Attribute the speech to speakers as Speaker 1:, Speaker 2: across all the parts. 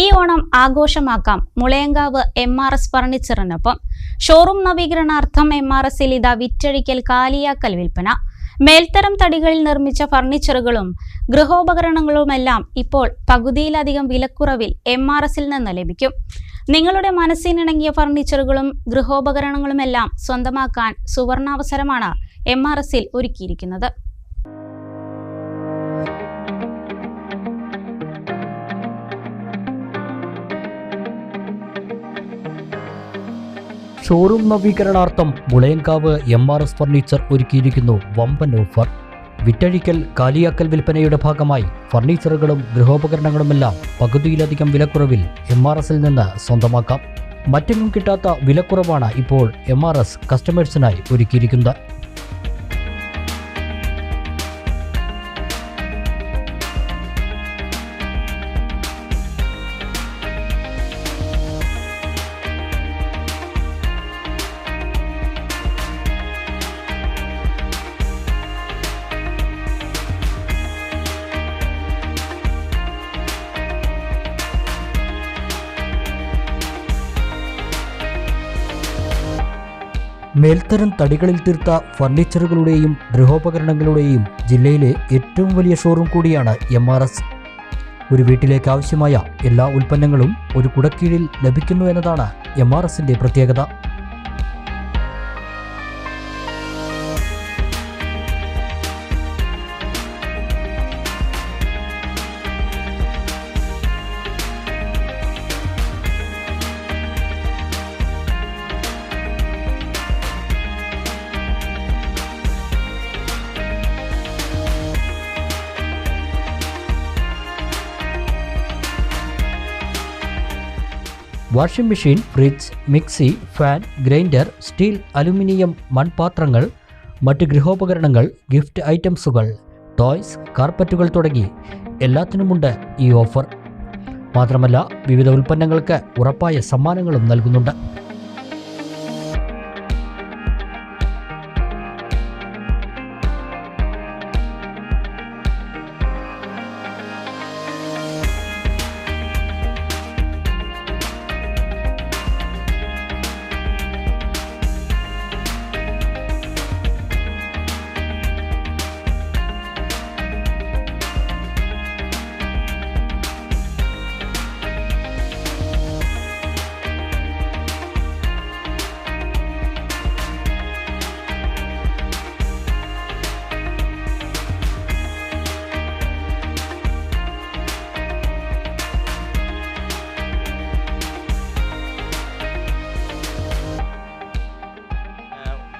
Speaker 1: ഈ ഓണം ആഘോഷമാക്കാം. Mulayankavu M R S ഫർണിച്ചറിനൊപ്പം ഷോറൂം നവീകരണാർത്ഥം എം ആർ എസിൽ ഇതാ വിറ്റഴിക്കൽ കാലിയാക്കൽ വിൽപ്പന. മേൽത്തരം തടികളിൽ നിർമ്മിച്ച ഫർണിച്ചറുകളും ഗൃഹോപകരണങ്ങളുമെല്ലാം ഇപ്പോൾ പകുതിയിലധികം വിലക്കുറവിൽ എം ആർ എസിൽ നിന്ന് ലഭിക്കും. നിങ്ങളുടെ മനസ്സിനിണങ്ങിയ ഫർണിച്ചറുകളും ഗൃഹോപകരണങ്ങളുമെല്ലാം സ്വന്തമാക്കാൻ സുവർണാവസരമാണ് എം ആർ എസിൽ ഒരുക്കിയിരിക്കുന്നത്.
Speaker 2: Showroom നവീകരണാർത്ഥം Mulayankavu M R S furniture ഒരുക്കിയിരിക്കുന്നു വമ്പൻ ഓഫർ. വിറ്റഴിക്കൽ കാലിയാക്കൽ വിൽപ്പനയുടെ ഭാഗമായി ഫർണിച്ചറുകളും ഗൃഹോപകരണങ്ങളുമെല്ലാം പകുതിയിലധികം വിലക്കുറവിൽ എം ആർ എസിൽ നിന്ന് സ്വന്തമാക്കാം. മറ്റെങ്ങും കിട്ടാത്ത വിലക്കുറവാണ് ഇപ്പോൾ എം ആർ എസ് കസ്റ്റമേഴ്സിനായി ഒരുക്കിയിരിക്കുന്നത്. മേൽത്തരം തടികളിൽ തീർത്ത ഫർണിച്ചറുകളുടെയും ഗൃഹോപകരണങ്ങളുടെയും ജില്ലയിലെ ഏറ്റവും വലിയ ഷോറൂം കൂടിയാണ് എം ആർ എസ് ഒരു വീട്ടിലേക്ക് ആവശ്യമായ എല്ലാ ഉൽപ്പന്നങ്ങളും ഒരു കുടക്കീഴിൽ ലഭിക്കുന്നു എന്നതാണ് എം ആർ എസിന്റെ പ്രത്യേകത. Washing machine fridge mixie fan grinder steel aluminium മൺപാത്രങ്ങൾ മറ്റ് ഗൃഹോപകരണങ്ങൾ ഗിഫ്റ്റ് ഐറ്റംസുകൾ ടോയ്സ് കാർപ്പറ്റുകൾ തുടങ്ങി എല്ലാത്തിനുമുണ്ട് ഈ ഓഫർ. മാത്രമല്ല വിവിധ ഉൽപ്പന്നങ്ങൾക്ക് ഉറപ്പായ സമ്മാനങ്ങളും നൽകുന്നുണ്ട്.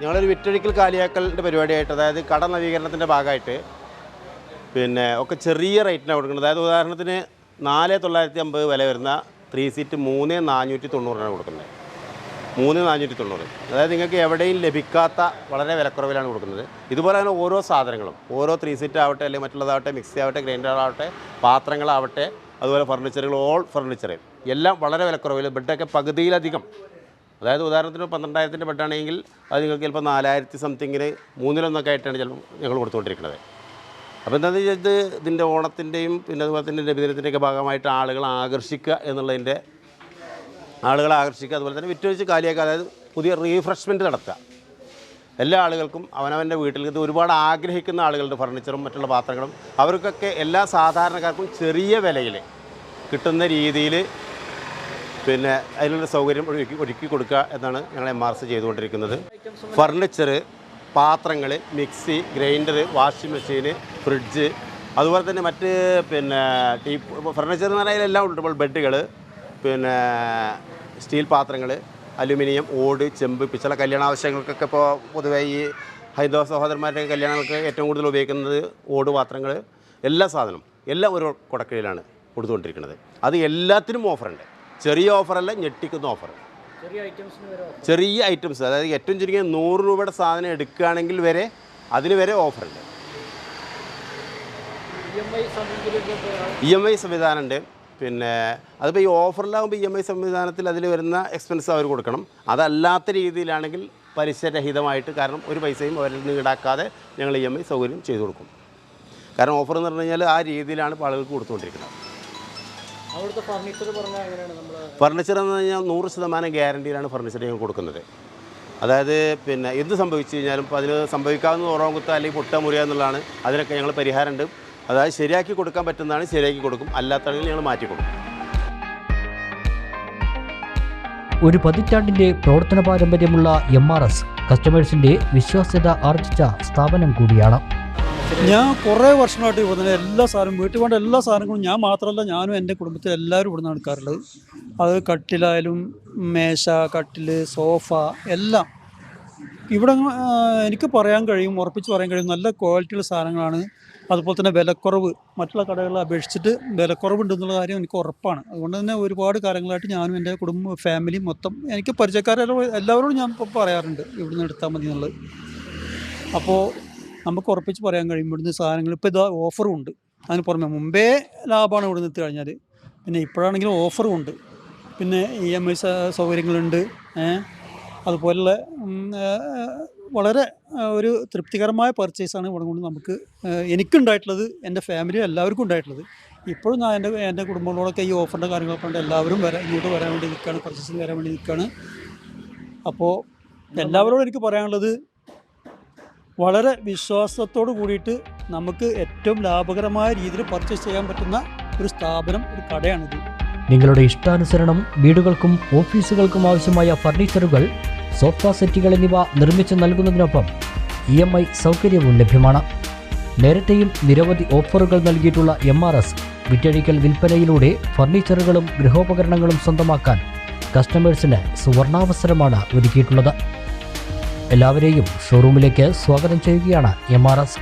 Speaker 3: ഞങ്ങളൊരു വിറ്റഴിക്കൽ കാലിയാക്കലിന്റെ പരിപാടിയായിട്ട് അതായത് കട നവീകരണത്തിന്റെ ഭാഗമായിട്ട് പിന്നെ ഒക്കെ ചെറിയ റേറ്റിനാണ് കൊടുക്കുന്നത്. അതായത് ഉദാഹരണത്തിന് നാല് തൊള്ളായിരത്തി അമ്പത് വില വരുന്ന ത്രീ സീറ്റ് മൂന്ന് നാനൂറ്റി തൊണ്ണൂറിനാണ് കൊടുക്കുന്നത്. മൂന്ന് നാനൂറ്റി തൊണ്ണൂറ്. അതായത് നിങ്ങൾക്ക് എവിടെയും ലഭിക്കാത്ത വളരെ വിലക്കുറവിലാണ് കൊടുക്കുന്നത്. ഇതുപോലെ തന്നെ ഓരോ സാധനങ്ങളും ഓരോ ത്രീ സീറ്റ് ആവട്ടെ അല്ലെങ്കിൽ മറ്റുള്ളതാവട്ടെ മിക്സി ആവട്ടെ ഗ്രൈൻഡർ ആവട്ടെ പാത്രങ്ങളാവട്ടെ അതുപോലെ ഫർണിച്ചറുകൾ ഓൾ ഫർണിച്ചർ എല്ലാം വളരെ വിലക്കുറവിൽ ബെഡൊക്കെ പകുതിയിലധികം അതായത് ഉദാഹരണത്തിന് പന്ത്രണ്ടായിരത്തിന്റെ ബെഡാണെങ്കിൽ അത് നിങ്ങൾക്ക് ചിലപ്പോൾ നാലായിരത്തി സംതിങ്ങിന് മൂന്നിലൊന്നൊക്കെ ആയിട്ടാണ് ചിലപ്പോൾ ഞങ്ങൾ കൊടുത്തുകൊണ്ടിരിക്കുന്നത്. അപ്പോൾ എന്താണെന്ന് വെച്ചാൽ ഇത് ഇതിന്റെ ഓണത്തിന്റെയും പിന്നെ അതുപോലെ തന്നെ രവിദിനത്തിന്റെയൊക്കെ ഭാഗമായിട്ട് ആളുകളെ ആകർഷിക്കുക എന്നുള്ളതിന്റെ ആളുകളെ ആകർഷിക്കുക അതുപോലെ തന്നെ വിറ്റുവെച്ച് കാലിയാക്കുക അതായത് പുതിയ റീഫ്രഷ്മെന്റ് നടത്തുക. എല്ലാ ആളുകൾക്കും അവനവന്റെ വീട്ടിൽ ഇത് ഒരുപാട് ആഗ്രഹിക്കുന്ന ആളുകളുടെ ഫർണിച്ചറും മറ്റുള്ള പാത്രങ്ങളും അവർക്കൊക്കെ എല്ലാ സാധാരണക്കാർക്കും ചെറിയ വിലയിൽ കിട്ടുന്ന രീതിയിൽ പിന്നെ അതിനുള്ള സൗകര്യം ഒരുക്കി ഒരുക്കി കൊടുക്കുക എന്നാണ് ഞങ്ങൾ എം ആർ എസ് ചെയ്തുകൊണ്ടിരിക്കുന്നത്. ഫർണിച്ചർ പാത്രങ്ങൾ മിക്സി ഗ്രൈൻഡർ വാഷിംഗ് മെഷീന് ഫ്രിഡ്ജ് അതുപോലെ തന്നെ മറ്റ് പിന്നെ ടീ ഫർണിച്ചർ എന്ന് പറഞ്ഞാൽ എല്ലാം ഉണ്ട്. ഇപ്പോൾ ബെഡുകൾ പിന്നെ സ്റ്റീൽ പാത്രങ്ങൾ അലുമിനിയം ഓട് ചെമ്പ് പിച്ചള കല്യാണ ആവശ്യങ്ങൾക്കൊക്കെ ഇപ്പോൾ പൊതുവേ ഈ ഹൈന്ദവ സഹോദരന്മാരുടെ കല്യാണങ്ങൾക്ക് ഏറ്റവും കൂടുതൽ ഉപയോഗിക്കുന്നത് ഓട് പാത്രങ്ങൾ എല്ലാ സാധനവും എല്ലാം ഒരു കുടക്കീഴിലാണ് കൊടുത്തുകൊണ്ടിരിക്കുന്നത്. അത് എല്ലാത്തിനും ഓഫറുണ്ട് ചെറിയ ഓഫറല്ല ഞെട്ടിക്കുന്ന ഓഫർ. ചെറിയ ഐറ്റംസ് അതായത് ഏറ്റവും ചുരുങ്ങിയ നൂറ് രൂപയുടെ സാധനം എടുക്കുകയാണെങ്കിൽ വരെ അതിന് വരെ ഓഫറുണ്ട്. ഇ എം ഐ സംവിധാനമുണ്ട്. പിന്നെ അതിപ്പോൾ ഈ ഓഫറിലാകുമ്പോൾ ഇ എം ഐ സംവിധാനത്തിൽ അതിൽ വരുന്ന എക്സ്പെൻസ് അവർ കൊടുക്കണം. അതല്ലാത്ത രീതിയിലാണെങ്കിൽ പലിശരഹിതമായിട്ട് കാരണം ഒരു പൈസയും അവരിൽ നിന്ന് ഈടാക്കാതെ ഞങ്ങൾ ഇ എം ഐ സൗകര്യം ചെയ്തു കൊടുക്കും. കാരണം ഓഫർ എന്ന് പറഞ്ഞു കഴിഞ്ഞാൽ ആ രീതിയിലാണ് ഇപ്പോൾ ആളുകൾക്ക് കൊടുത്തുകൊണ്ടിരിക്കുന്നത്.
Speaker 4: ഫർണിച്ചർ പറഞ്ഞാൽ എങ്ങനെയാണ് നമ്മൾ
Speaker 3: ഫർണിച്ചർ എന്ന് പറഞ്ഞാൽ നൂറ് ശതമാനം ഗ്യാരണ്ടിയിലാണ് ഫർണിച്ചർ ഞങ്ങൾ കൊടുക്കുന്നത്. അതായത് പിന്നെ എന്ത് സംഭവിച്ചു കഴിഞ്ഞാലും ഇപ്പോൾ അതിന് സംഭവിക്കാവുന്ന ഉറവകുത്ത അല്ലെങ്കിൽ പൊട്ട മുറിയുക എന്നുള്ളതാണ്. അതിനൊക്കെ ഞങ്ങൾ പരിഹാരമുണ്ട്. അതായത് ശരിയാക്കി കൊടുക്കാൻ പറ്റുന്നതാണ് ശരിയാക്കി കൊടുക്കും. അല്ലാത്തതാണെങ്കിൽ ഞങ്ങൾ മാറ്റി കൊടുക്കും.
Speaker 2: ഒരു പതിറ്റാണ്ടിന്റെ പ്രവർത്തന പാരമ്പര്യമുള്ള എം ആർ എസ് കസ്റ്റമേഴ്സിന്റെ വിശ്വാസ്യത ആർജിച്ച സ്ഥാപനം കൂടിയാണ്.
Speaker 4: ഞാൻ കുറേ വർഷങ്ങളായിട്ട് ഇവിടെ എല്ലാ സാധനവും വീട്ടിൽ വേണ്ട എല്ലാ സാധനങ്ങളും ഞാൻ മാത്രമല്ല ഞാനും എന്റെ കുടുംബത്തിൽ എല്ലാവരും ഇവിടെ നിന്ന് എടുക്കാറുള്ളത്. അത് കട്ടിലായാലും മേശ കട്ടിൽ സോഫ എല്ലാം. ഇവിടെ എനിക്ക് പറയാൻ കഴിയും ഉറപ്പിച്ച് പറയാൻ കഴിയും നല്ല ക്വാളിറ്റിയുള്ള സാധനങ്ങളാണ്. അതുപോലെ തന്നെ വിലക്കുറവ് മറ്റുള്ള കടകളെ അപേക്ഷിച്ചിട്ട് വിലക്കുറവുണ്ടെന്നുള്ള കാര്യം എനിക്ക് ഉറപ്പാണ്. അതുകൊണ്ട് തന്നെ ഒരുപാട് കാര്യങ്ങളായിട്ട് ഞാനും എന്റെ കുടുംബ ഫാമിലി മൊത്തം എനിക്ക് പരിചയക്കാരെ എല്ലാവരോടും ഞാൻ പറയാറുണ്ട് ഇവിടുന്ന് എടുത്താൽ മതി എന്നുള്ളത് അപ്പോൾ നമുക്ക് ഉറപ്പിച്ച് പറയാൻ കഴിയും. ഇവിടുന്ന് സാധനങ്ങൾ ഇപ്പോൾ ഇതാ ഓഫറും ഉണ്ട്. അതിന് പുറമെ മുമ്പേ ലാഭമാണ് ഇവിടുന്ന് എത്തി കഴിഞ്ഞാൽ പിന്നെ ഇപ്പോഴാണെങ്കിലും ഓഫറും ഉണ്ട്. പിന്നെ ഇ എം ഐ സൗകര്യങ്ങളുണ്ട്. അതുപോലെ അതുപോലുള്ള വളരെ ഒരു തൃപ്തികരമായ പർച്ചേസാണ് ഇവിടെ കൊണ്ട് നമുക്ക് എനിക്കുണ്ടായിട്ടുള്ളത് എന്റെ ഫാമിലി എല്ലാവർക്കും ഉണ്ടായിട്ടുള്ളത്. ഇപ്പോഴും ഞാൻ എന്റെ എന്റെ കുടുംബങ്ങളോടൊക്കെ ഈ ഓഫറിന്റെ കാര്യങ്ങളൊക്കെ ഉണ്ട് എല്ലാവരും വരാൻ ഇങ്ങോട്ട് വരാൻ വേണ്ടി നിൽക്കുകയാണ് പർച്ചേസിന് വരാൻ വേണ്ടി നിൽക്കുകയാണ് അപ്പോൾ എല്ലാവരോടും എനിക്ക് പറയാനുള്ളത് വളരെ വിശ്വാസത്തോട് കൂടിയിട്ട് നമുക്ക് ഏറ്റവും ലാഭകരമായ രീതിയിൽ പർച്ചേസ് ചെയ്യാൻ പറ്റുന്ന ഒരു സ്ഥാപനം ഒരു കടയാണിത്.
Speaker 2: നിങ്ങളുടെ ഇഷ്ടാനുസരണം വീടുകൾക്കും ഓഫീസുകൾക്കും ആവശ്യമായ ഫർണിച്ചറുകൾ സോഫ സെറ്റുകൾ എന്നിവ നിർമ്മിച്ച് നൽകുന്നതിനൊപ്പം ഇ എം ഐ സൗകര്യവും ലഭ്യമാണ്. നേരത്തെയും നിരവധി ഓഫറുകൾ നൽകിയിട്ടുള്ള എം ആർ എസ് വിറ്റഴിക്കൽ വിൽപ്പനയിലൂടെ ഫർണിച്ചറുകളും ഗൃഹോപകരണങ്ങളും സ്വന്തമാക്കാൻ കസ്റ്റമേഴ്സിന് സുവർണാവസരമാണ് ഒരുക്കിയിട്ടുള്ളത്. എല്ലാവരെയും ഷോറൂമിലേക്ക് സ്വാഗതം ചെയ്യുകയാണ് എം ആർ എസ്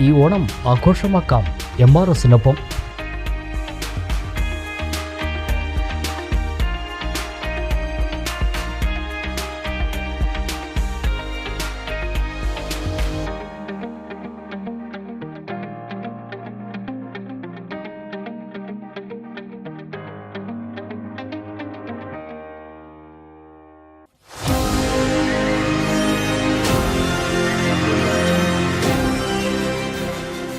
Speaker 2: ഈ ഓണം ആഘോഷമാക്കാം എം ആർ എസിനൊപ്പം